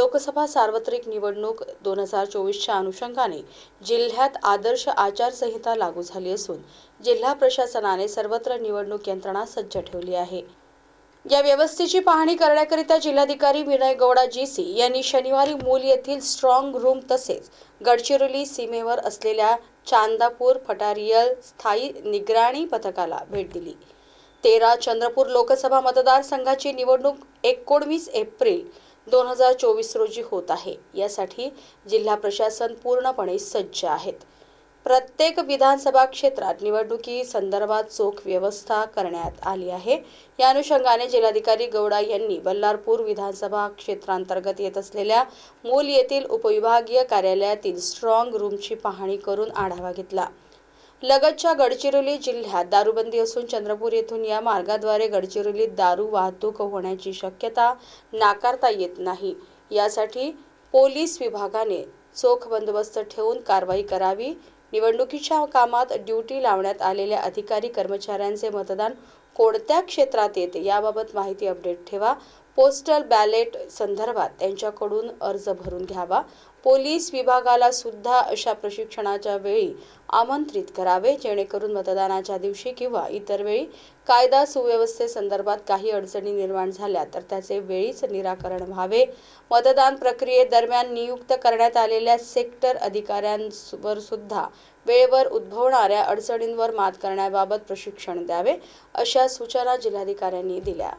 लोकसभा सार्वत्रिक निवडणूक दोन हजार चोवीसच्या अनुषंगाने जिल्ह्यात आदर्श आचारसंहिता लागू झाली असून जिल्हा प्रशासनाने सर्वत्र निवडणूक यंत्रणा सज्ज ठेवली आहे. या व्यवस्थेची पाहणी करण्याकरिता जिल्हाधिकारी विनय गौडा जीसी यांनी शनिवारी मूल येथील स्ट्रॉंग रूम तसेच गडचिरोली सीमेवर असलेल्या चांदापूर फटारियल स्थायी निगराणी पथकाला भेट दिली. तेरा चंद्रपूर लोकसभा मतदारसंघाची निवडणूक एकोणवीस एप्रिल दोन हजार चोवीस रोजी होत आहे. यासाठी जिल्हा प्रशासन पूर्णपणे सज्ज आहेत. प्रत्येक विधानसभा क्षेत्रात निवडणुकी संदर्भात चोख व्यवस्था करण्यात आली आहे. या अनुषंगाने जिल्हाधिकारी गौडा यांनी बल्लारपूर विधानसभा क्षेत्रांतर्गत येत असलेल्या मूल येथील उपविभागीय कार्यालयातील स्ट्रॉंग रूमची पाहणी करून आढावा घेतला. लगतच्या गडचिरोली जिल्ह्यात दारूबंदी असून चंद्रपूर येथून या मार्गाद्वारे गडचिरोलीत दारू वाहतूक होण्याची शक्यता नाकारता येत नाही. यासाठी पोलीस विभागाने चोख बंदोबस्त ठेवून कारवाई करावी. निवडणुकीच्या कामात ड्युटी लावण्यात आलेल्या अधिकारी कर्मचाऱ्यांचे मतदान कोणत्या क्षेत्रात येते याबाबत माहिती अपडेट ठेवा. पोस्टल बॅलेट संदर्भात त्यांच्याकडून अर्ज भरून घ्यावा. पोलीस विभागाला सुद्धा अशा प्रशिक्षणाच्या वेळी आमंत्रित करावे जेणेकरून मतदानाच्या दिवशी किंवा इतर वेळी कायदा सुव्यवस्थेसंदर्भात काही अडचणी निर्माण झाल्या तर त्याचे वेळीच निराकरण व्हावे. मतदान प्रक्रियेदरम्यान नियुक्त करण्यात आलेल्या सेक्टर अधिकाऱ्यांवर सुद्धा वेळेवर उद्भवणाऱ्या अडचणींवर मात करण्याबाबत प्रशिक्षण द्यावे अशा सूचना जिल्हाधिकाऱ्यांनी दिल्या.